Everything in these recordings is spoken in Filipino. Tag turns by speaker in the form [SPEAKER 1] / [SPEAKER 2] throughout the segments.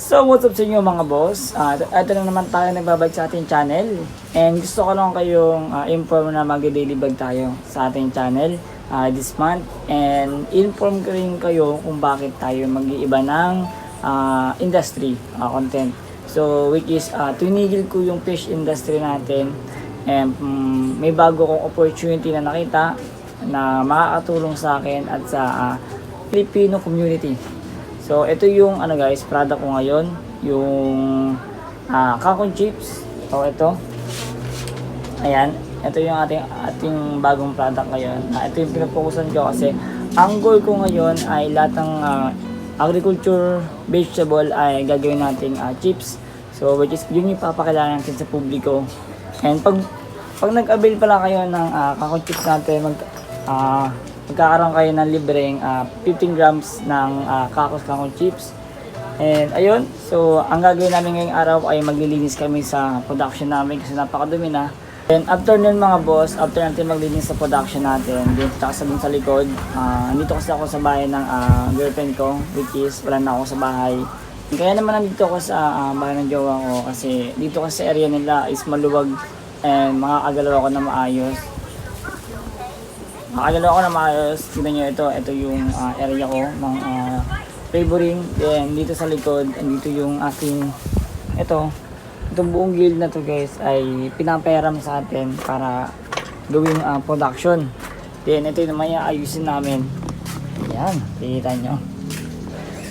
[SPEAKER 1] So, what's up sa inyo mga boss? Uh, ito na naman tayo nagbabalik sa ating channel. And gusto ko lang kayong uh, inform na mag-daily vlog tayo sa ating channel uh, this month. And inform ko rin kayo kung bakit tayo mag-iiba ng uh, industry uh, content. So, which is, uh, tinigil ko yung fish industry natin. And mm, may bago kong opportunity na nakita na makakatulong sa akin at sa uh, Filipino community. So, ito yung ano guys, product ko ngayon, yung ah kakon chips. So, ito. Ayan, ito yung ating ating bagong product ngayon. Na ito yung pinapokusan ko kasi ang goal ko ngayon ay lahat ng ah, agriculture vegetable ay gagawin nating ah, chips. So, which is yun yung papakilala natin sa publiko. And pag pag nag-avail pala kayo ng uh, kakon chips natin, mag, ah, magkakaroon kayo ng libreng ah, 15 grams ng uh, kakos kakon chips. And ayun, so ang gagawin namin ngayong araw ay maglilinis kami sa production namin kasi napakadumi na. And after nun mga boss, after natin maglinis sa production natin, dito tsaka sa sa likod, ah, nandito kasi ako sa bahay ng ah, girlfriend ko, which is wala na ako sa bahay. Kaya naman nandito ako sa ah, bahay ng jowa ko kasi dito kasi area nila is maluwag and makakagalaw ako na maayos. Makagalaw ako na maayos. Tignan nyo ito, ito yung ah, area ko ng uh, flavoring. Then dito sa likod, dito yung ating, ito, itong buong guild na to guys ay pinaperam sa atin para gawing ah, production. Then ito naman yung ayusin namin. Yan, kita nyo.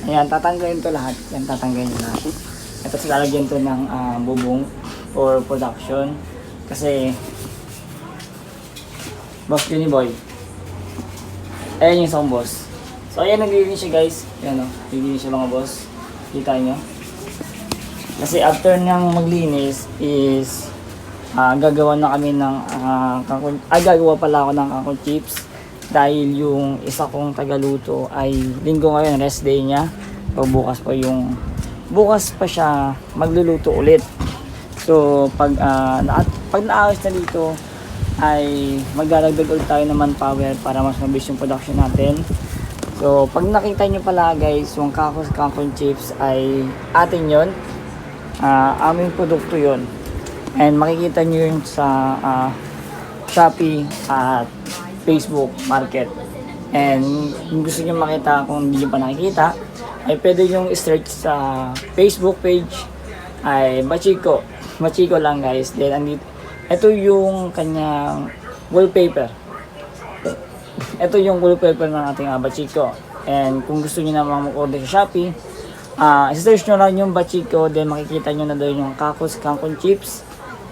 [SPEAKER 1] Ayan, tatanggalin to lahat. Yan, tatanggalin lahat. Ito lalagyan to ng ah, bubong for production. Kasi, Boss Juni Boy. Ayan yung isang boss. So, ayan, naglilinis siya guys. Ayan o, naglilinis siya mga boss. Kita nyo. Kasi after niyang maglinis is ah, gagawa na kami ng ah, kakon, ay gagawa pala ako ng kakon chips dahil yung isa kong tagaluto ay linggo ngayon rest day niya o bukas pa yung bukas pa siya magluluto ulit so pag ah, na, pag naayos na dito ay magdadagdag ulit tayo ng manpower para mas mabilis yung production natin. So pag nakita nyo pala guys yung kakos kakon chips ay atin yon Ah, aming produkto yon and makikita nyo yun sa ah, Shopee at Facebook Market. And kung gusto nyo makita kung hindi nyo pa nakikita ay pwede nyo i-search sa Facebook page. Ay Machiko Machiko lang guys. Then andito ito yung kanyang wallpaper ito yung wallpaper ng ating uh. And kung gusto niyo naman mag-order sa Shopee, ah search nyo lang yung Bachiko, then makikita nyo na doon yung kakos, kangkong chips.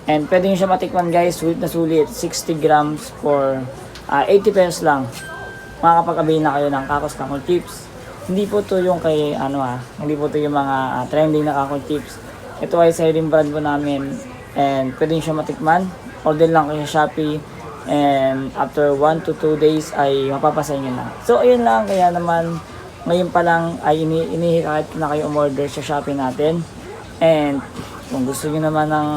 [SPEAKER 1] And pwede nyo siya matikman guys, sulit na sulit, 60 grams for ah, 80 pesos lang. Makakapag-abili na kayo ng kakos, kangkong chips. Hindi po to yung kay, ano ah, hindi po to yung mga ah, trending na kangkong chips. Ito ay selling brand po namin. And pwede siya matikman. Order lang kayo sa Shopee. And after 1 to 2 days ay mapapasa nyo na. So ayun lang, kaya naman ngayon pa lang ay ini inihikayat ko na kayo umorder sa Shopee natin. And kung gusto nyo naman ng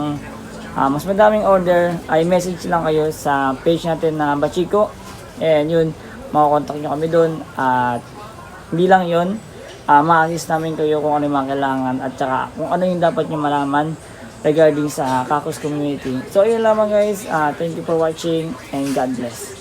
[SPEAKER 1] ah, mas madaming order, ay message lang kayo sa page natin na Bachiko. And yun, makakontakt nyo kami doon. At hindi lang yun, uh, ma-assist namin kayo kung ano yung mga kailangan at saka kung ano yung dapat nyo malaman regarding sa Kakos community. So, ayun lamang guys. Uh, thank you for watching and God bless.